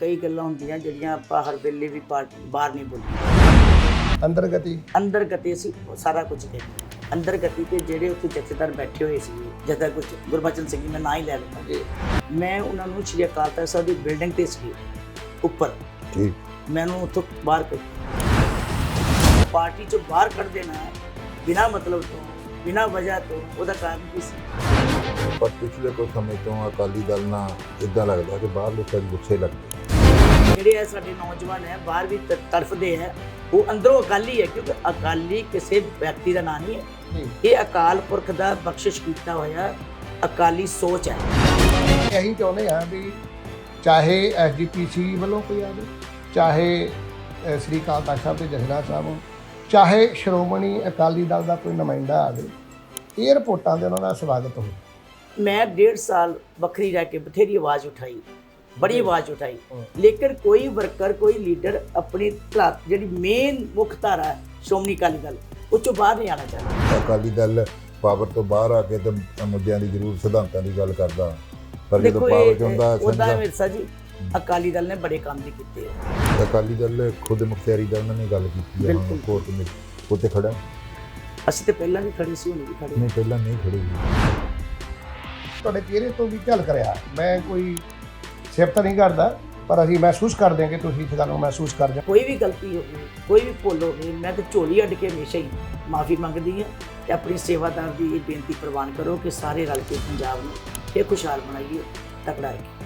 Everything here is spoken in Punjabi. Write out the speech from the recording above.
ਕਈ ਗੱਲਾਂ ਹੁੰਦੀਆਂ ਜਿਹੜੀਆਂ ਆਪਾਂ ਹਰ ਵੇਲੇ ਵੀ ਬਾਹਰ ਬਾਹਰ ਨਹੀਂ ਬੋਲਦੇ ਅੰਦਰ ਗਤੀ। ਅੰਦਰ ਗਤੀ ਅਸੀਂ ਸਾਰਾ ਕੁਝ ਕਹਿੰਦੇ। ਅੰਦਰ ਗਤੀ ਤੇ ਜਿਹੜੇ ਉੱਥੇ ਜਥੇਦਾਰ ਬੈਠੇ ਹੋਏ ਸੀ ਜਥਾ ਕੁਝ ਗੁਰਬਚਨ ਸਿੰਘ ਮੈਂ ਨਾਂ ਹੀ ਲੈ ਲਵਾਂ ਮੈਂ ਉਹਨਾਂ ਨੂੰ ਸ਼੍ਰੀ ਅਕਾਲ ਤਖਤ ਸਾਹਿਬ ਦੀ ਬਿਲਡਿੰਗ ਤੇ ਸੀ ਉੱਪਰ। ਠੀਕ ਮੈਨੂੰ ਉੱਥੋਂ ਬਾਹਰ ਕੱਢ ਪਾਰਟੀ ਚੋਂ ਬਾਹਰ ਕੱਢ ਦੇਣਾ ਬਿਨਾ ਮਤਲਬ ਤੋਂ ਬਿਨਾ ਵਜ੍ਹਾ ਤੋਂ ਉਹਦਾ ਕਾਰਨ ਕੀ ਸੀ? ਪਰ ਪਿਛਲੇ ਕੁਝ ਸਮੇਂ ਤੋਂ ਅਕਾਲੀ ਦਲ ਨਾਲ ਇਦਾਂ ਲੱਗਦਾ ਕਿ ਬਾਹਰ ਲੋਕਾਂ ਦੇ ਗੁੱਸੇ ਲੱਗਦੇ। ਜਿਹੜੇ ਇਹ ਸਾਡੇ ਨੌਜਵਾਨ ਹੈ ਬਾਹਰ ਵੀ ਤ- ਤੜਫਦੇ ਹੈ ਉਹ ਅੰਦਰੋਂ ਅਕਾਲੀ ਹੈ ਕਿਉਂਕਿ ਅਕਾਲੀ ਕਿਸੇ ਵਿਅਕਤੀ ਦਾ ਨਾਂ ਨਹੀਂ ਹੈ। ਇਹ ਅਕਾਲ ਪੁਰਖ ਦਾ ਬਖਸ਼ਿਸ਼ ਕੀਤਾ ਹੋਇਆ ਅਕਾਲੀ ਸੋਚ ਹੈ। ਇਹੀ ਚਾਹੁੰਦੇ ਆ ਵੀ ਚਾਹੇ ਐਸਜੀਪੀਸੀ ਵੱਲੋਂ ਕੋਈ ਆਵੇ ਚਾਹੇ ਅ, ਸ੍ਰੀ ਅਕਾਲ ਤਖਤ ਸਾਹਿਬ ਦੇ ਜਥੇਦਾਰ ਸਾਹਿਬ ਹੋਣ, ਚਾਹੇ ਸ਼੍ਰੋਮਣੀ ਅਕਾਲੀ ਦਲ ਦਾ ਕੋਈ ਨੁਮਾਇੰਦਾ ਆਵੇ ਇਹ ਰਿਪੋਰਟਾਂ ਦੇ ਉਹਨਾਂ ਦਾ ਸਵਾਗਤ ਹੋਵੇ। ਮੈਂ ਡੇਢ ਸਾਲ ਵੱਖਰੀ ਰਹਿ ਕੇ ਬਥੇਰੀ ਆਵਾਜ਼ ਉਠਾਈ। ਬੜੀ ਆਵਾਜ਼ ਉਠਾਈ। ਲੇਕਿਨ ਕੋਈ ਵਰਕਰ ਕੋਈ ਲੀਡਰ ਆਪਣੀ ਧਰਾ- ਜਿਹੜੀ ਮੇਨ ਮੁੱਖ ਧਾਰਾ ਹੈ, ਸ਼੍ਰੋਮਣੀ ਅਕਾਲੀ ਦਲ ਉਹ ਚੋਂ ਬਾਹਰ ਨਹੀਂ ਆਣਾ ਚਾਹੁੰਦਾ। ਅਕਾਲੀ ਦਲ ਪਾਵਰ ਤੋਂ ਬਾਹਰ ਆ ਕੇ ਤੇ ਮੁੱਦਿਆਂ ਦੀ ਜ਼ਰੂਰ ਸਿਧਾਂਤਾਂ ਦੀ ਗੱਲ ਕਰਦਾ। ਪਰ ਜਦੋਂ ਪਾਵਰ ਚ ਹੁੰਦਾ ਉਹਦਾ ਮਿਰਸਾ ਜੀ ਅਕਾਲੀ ਦਲ ਨੇ ਬੜੇ ਕੰਮ ਵੀ ਕੀਤੇ ਹੈ ਅਕਾਲੀ ਦਲ ਖੁਦ ਮੁਖਤਿਆਰੀ ਦਲ ਨਾਲ ਨੇ ਗੱਲ ਕੀਤੀ ਹੈ। ਕੋਰਟ ਵਿੱਚ ਉੱਤੇ ਖੜਾ ਅਸੀਂ ਤੇ ਪਹਿਲਾਂ ਵੀ ਖੜੇ ਸੀ ਹੁਣ ਵੀ ਖੜੇ ਨਹੀਂ ਪਹਿਲਾਂ ਨਹੀਂ ਖੜੇ ਤੁਹਾਡੇ ਚਿਹਰੇ ਤੋਂ ਵੀ ਝਲਕ ਰਿਹਾ। ਮੈਂ ਕੋਈ ਸਿਫਤ ਨਹੀਂ ਕਰਦਾ, ਪਰ ਅਸੀਂ ਮਹਿਸੂਸ ਕਰਦੇ ਹਾਂ ਕਿ ਤੁਸੀਂ ਇਸ ਗੱਲ ਨੂੰ ਮਹਿਸੂਸ ਕਰਦੇ ਕੋਈ ਵੀ ਗਲਤੀ ਹੋਵੇ, ਕੋਈ ਵੀ ਭੁੱਲ ਹੋਵੇ, ਮੈਂ ਤਾਂ ਝੋਲੀ ਅੱਡ ਕੇ ਹਮੇਸ਼ਾ ਹੀ ਮਾਫੀ ਮੰਗਦੀ ਹਾਂ ਤੇ ਆਪਣੀ ਸੇਵਾਦਾਰ ਦੀ ਇਹ ਬੇਨਤੀ ਪ੍ਰਵਾਨ ਕਰੋ ਕਿ ਸਾਰੇ ਰਲ ਕੇ ਪੰਜਾਬ ਨੂੰ ਇਹ ਖੁਸ਼ਹਾਲ ਬਣਾਈਏ, ਤਕੜਾ ਰੱਖੀਏ।